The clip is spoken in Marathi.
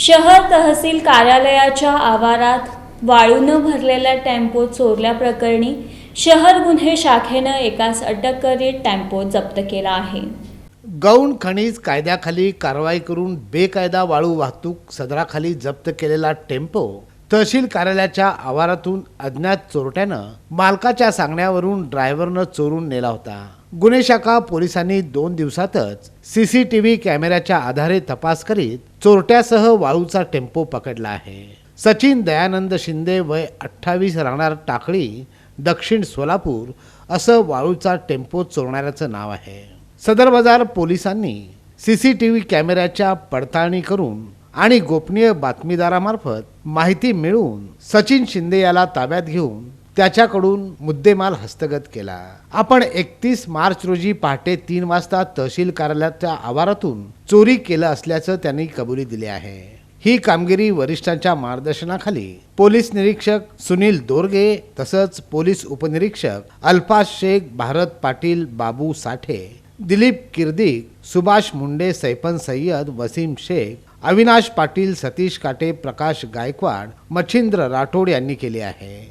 शहर तहसील कार्यालयाच्या आवारात वाळूनं भरलेला टेम्पो चोरल्याप्रकरणी शहर गुन्हे शाखेनं एकास अटक करीत टेम्पो जप्त केला आहे. गौण खनिज कायद्याखाली कारवाई करून बेकायदा वाळू वाहतूक सदराखाली जप्त केलेला टेम्पो तहसील कार्यालयाच्या आवारातून अज्ञात चोरट्यानं मालकाच्या सांगण्यावरून ड्रायव्हरनं चोरून नेला होता. गुन्हे शाखा पोलिसांनी दोन दिवसातच सीसीटीव्ही कॅमेऱ्याच्या आधारे तपास करीत चोरट्यासह वाळूचा टेम्पो पकडला आहे. सचिन दयानंद शिंदे वय अठ्ठावीस राहणार टाकळी दक्षिण सोलापूर असं वाळूचा टेम्पो चोरणाऱ्याचं नाव आहे. सदर बाजार पोलिसांनी व्ही कॅमेऱ्याच्या पडताळणी करून आणि गोपनीय बातमीदारामार्फत माहिती मिळवून सचिन शिंदे याला ताब्यात घेऊन त्याच्याकडून मुद्देमाल हस्तगत केला. आपण एकतीस मार्च रोजी पहाटे तीन वाजता तहसील कार्यालयाच्या आवारातून चोरी केलं असल्याचं त्यांनी कबुली दिली आहे. ही कामगिरी वरिष्ठांच्या मार्गदर्शनाखाली पोलीस निरीक्षक सुनील दोरगे तसंच पोलीस उपनिरीक्षक अल्फाज शेख भारत पाटील बाबू साठे दिलीप किर्दिक सुभाष मुंडे सैफन सय्यद वसीम शेख अविनाश पाटील सतीश काटे प्रकाश गायकवाड मच्छिंद्र राठोड यांनी केली आहे.